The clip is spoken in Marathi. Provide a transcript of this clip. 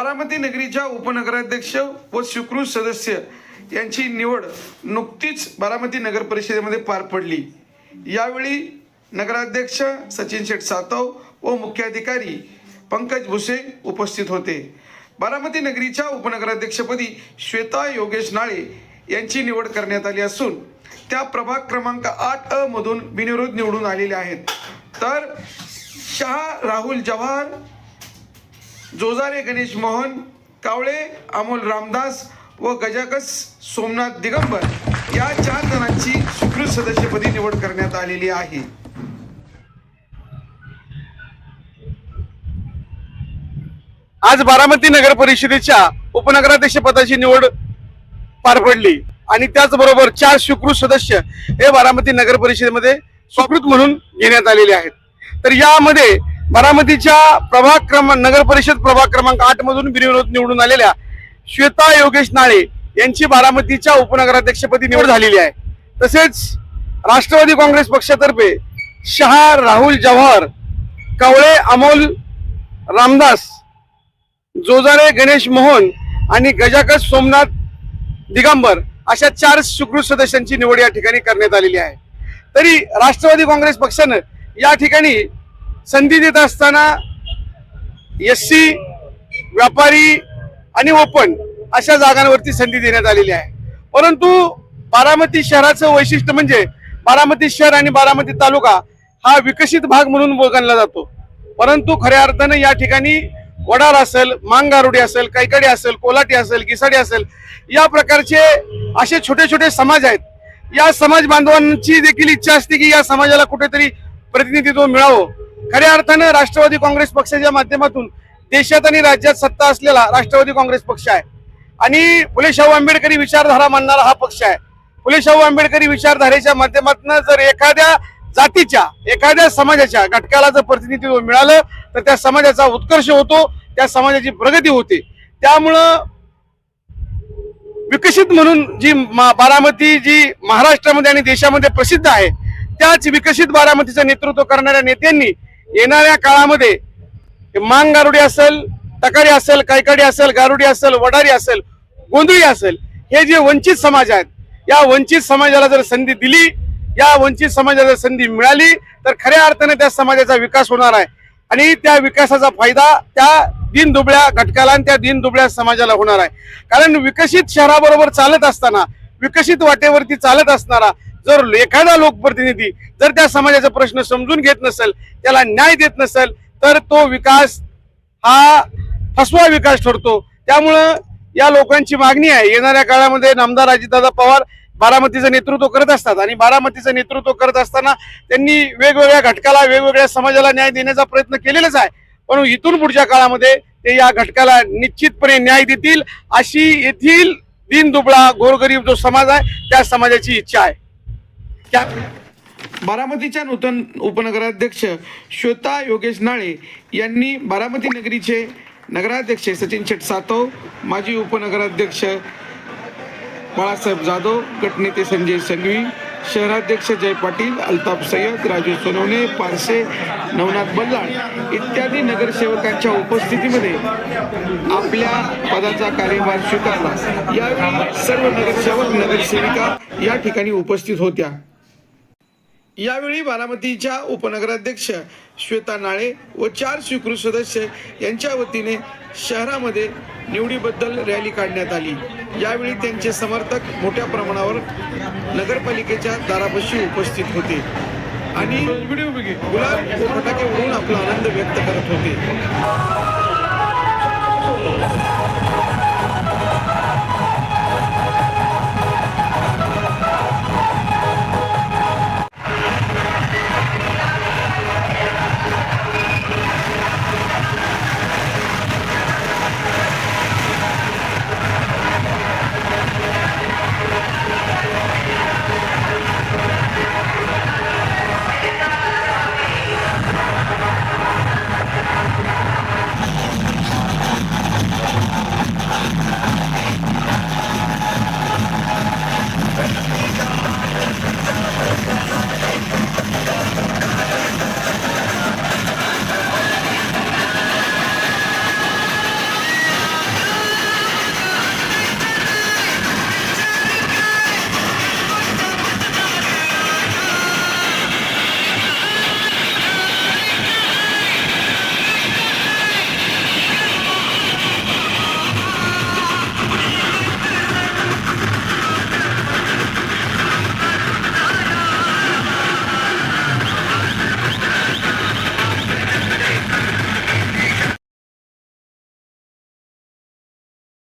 बारामती नगरीच्या उपनगराध्यक्ष व स्वीकृत सदस्य यांची निवड नुकतीच बारामती नगर परिषदेमध्ये पार पडली. यावेळी नगराध्यक्ष सचिन शेठ सातव व मुख्याधिकारी पंकज भुसे उपस्थित होते. बारामती नगरीच्या उपनगराध्यक्षपदी श्वेता योगेश नाळे यांची निवड करण्यात आली असून त्या प्रभाग क्रमांक आठ अ मधून बिनविरोध निवडून आलेल्या आहेत. तर शहा राहुल जवाहर जोजारे गणेश मोहन कावळे अमोल रामदास व गजाकस सोमनाथ दिगंबर या चार जणांची सुकृत सदस्यपदी निवड करण्यात आलेली आहे. आज बारामती नगर परिषदेच्या उपनगराध्यक्ष पदाची निवड पार पडली आणि त्याचबरोबर चार सुकृत सदस्य हे बारामती नगर परिषदेमध्ये स्वीकृत म्हणून घेण्यात आलेले आहेत. तर यामध्ये बारामतीच्या प्रभाग क्रमांक नगर परिषद प्रभाग क्रमांक आठ मधून बिनविरोध निवडून आलेल्या श्वेता योगेश नाळे यांची बारामतीच्या उपनगराध्यक्षपदी निवड झालेली आहे. तसेच राष्ट्रवादी काँग्रेस पक्षातर्फे शहा राहुल जवाहर कवळे अमोल रामदास जोजारे गणेश मोहन आणि गजाकस सोमनाथ दिगंबर अशा चार सुकृत सदस्यांची निवड या ठिकाणी करण्यात आलेली आहे. तरी राष्ट्रवादी काँग्रेस पक्षानं या ठिकाणी संधी देत असताना एस सी व्यापारी आणि ओपन अशा जागांवरती संधी देण्यात आलेली आहे. परंतु बारामती शहराचं वैशिष्ट्य म्हणजे बारामती शहर आणि बारामती तालुका हा विकसित भाग म्हणून गणला जातो. परंतु खऱ्या अर्थानं या ठिकाणी वडार असेल मांगारुडी असेल कैकडी असेल कोलाटी असेल गिसाडी असेल या प्रकारचे असे छोटे छोटे समाज आहेत. या समाज बांधवांची देखील इच्छा असते की या समाजाला कुठेतरी प्रतिनिधित्व मिळावं. खऱ्या अर्थानं राष्ट्रवादी काँग्रेस पक्षाच्या माध्यमातून देशात आणि राज्यात सत्ता असलेला राष्ट्रवादी काँग्रेस पक्ष आहे. आणि फुले शाहू आंबेडकरी विचारधारा मानणारा हा पक्ष आहे. फुले शाहू आंबेडकरी विचारधारेच्या माध्यमातून जर एखाद्या जातीच्या एखाद्या समाजाच्या घटकाला जर प्रतिनिधित्व मिळालं तर त्या समाजाचा उत्कर्ष होतो त्या समाजाची प्रगती होते. त्यामुळं विकसित म्हणून जी मा- बारामती जी महाराष्ट्रामध्ये आणि देशामध्ये प्रसिद्ध आहे त्याच विकसित बारामतीचं नेतृत्व करणाऱ्या नेत्यांनी येणाऱ्या काळामध्ये मांग गारुडी असेल तकारी असेल कायकाडी असेल गारुडी असेल वडारी असेल गोंधळी असेल हे जे वंचित समाज आहेत या वंचित समाजाला जर संधी दिली या वंचित समाजाला जर संधी मिळाली तर खऱ्या अर्थाने त्या समाजाचा विकास होणार आहे. आणि त्या विकासाचा फायदा त्या दिन दुबळ्या घटकाला आणि त्या दिन दुबळ्या समाजाला होणार आहे. कारण विकसित शहराबरोबर चालत असताना विकसित वाटेवरती चालत असणारा जर एखादा लोकप्रतिनिधी जर त्या समाजाचा प्रश्न समजून घेत नसेल त्याला न्याय देत नसेल तर तो विकास हा फसवा विकास ठरतो. त्यामुळं या लोकांची मागणी आहे. येणाऱ्या काळामध्ये नामदार अजितदादा पवार बारामतीचं नेतृत्व करत असतात आणि बारामतीचं नेतृत्व करत असताना त्यांनी वेगवेगळ्या घटकाला वेगवेगळ्या समाजाला न्याय देण्याचा प्रयत्न केलेलाच आहे. पण इथून पुढच्या काळामध्ये ते या घटकाला निश्चितपणे न्याय देतील अशी येथील दिन दुबळा गोरगरीब जो समाज आहे त्या समाजाची इच्छा आहे. त्या बारामतीच्या नूतन उपनगराध्यक्ष श्वेता योगेश नाळे यांनी बारामती नगरीचे नगराध्यक्ष सचिन शेट सातव माजी उपनगराध्यक्ष बाळासाहेब जाधव गटनेते संजय संघवी शहराध्यक्ष जय पाटील अल्ताफ सय्यद राजू सोनवणे पारसे नवनाथ बल्लाळ इत्यादी नगरसेवकांच्या उपस्थितीमध्ये आपल्या पदाचा कार्यभार स्वीकारला. यावेळी सर्व नगरसेवक नगरसेविका या ठिकाणी उपस्थित होत्या. यावेळी बारामतीच्या उपनगराध्यक्ष श्वेता नाळे व चार स्वीकृत सदस्य यांच्या वतीने शहरामध्ये निवडीबद्दल रॅली काढण्यात आली. यावेळी त्यांचे समर्थक मोठ्या प्रमाणावर नगरपालिकेच्या दारापाशी उपस्थित होते. आणि गुलाब व फटाके उडून आपला आनंद व्यक्त करत होते.